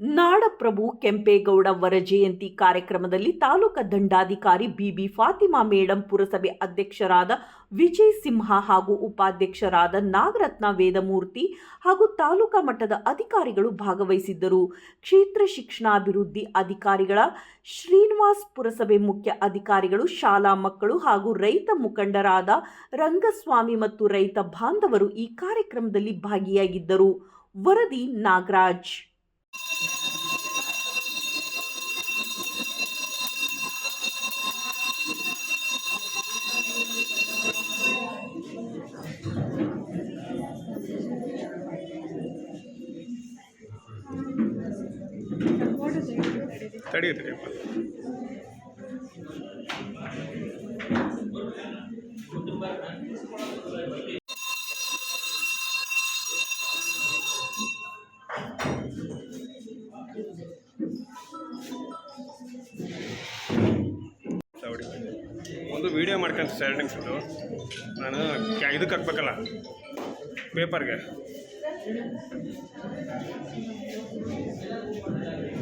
ನಾಡಪ್ರಭು ಕೆಂಪೇಗೌಡ ವರ ಜಯಂತಿ ಕಾರ್ಯಕ್ರಮದಲ್ಲಿ ತಾಲೂಕು ದಂಡಾಧಿಕಾರಿ ಬಿಬಿ ಫಾತಿಮಾ ಮೇಡಂ ಪುರಸಭೆ ಅಧ್ಯಕ್ಷರಾದ ವಿಜಯ್ ಸಿಂಹ ಹಾಗೂ ಉಪಾಧ್ಯಕ್ಷರಾದ ನಾಗರತ್ನ ವೇದಮೂರ್ತಿ ಹಾಗೂ ತಾಲೂಕಾ ಮಟ್ಟದ ಅಧಿಕಾರಿಗಳು ಭಾಗವಹಿಸಿದ್ದರು. ಕ್ಷೇತ್ರ ಶಿಕ್ಷಣಾಭಿವೃದ್ಧಿ ಅಧಿಕಾರಿಗಳ, ಶ್ರೀನಿವಾಸ್ ಪುರಸಭೆ ಮುಖ್ಯ ಅಧಿಕಾರಿಗಳು, ಶಾಲಾ ಮಕ್ಕಳು ಹಾಗೂ ರೈತ ಮುಖಂಡರಾದ ರಂಗಸ್ವಾಮಿ ಮತ್ತು ರೈತ ಬಾಂಧವರು ಈ ಕಾರ್ಯಕ್ರಮದಲ್ಲಿ ಭಾಗಿಯಾಗಿದ್ದರು. ವರದಿ ನಾಗರಾಜ್. ತಡಿ ತಡಿಯಪ್ಪ ಸವಡಿ. ಒಂದು ವಿಡಿಯೋ ಮಾಡ್ಕೊಂತ ಸ್ಟಾರ್ಟಿಂಗ್ಸ್ದು ನಾನು ಕ್ಯಾ ಇದಕ್ಕೆ ಹಾಕ್ಬೇಕಲ್ಲ ಪೇಪರ್ಗೆ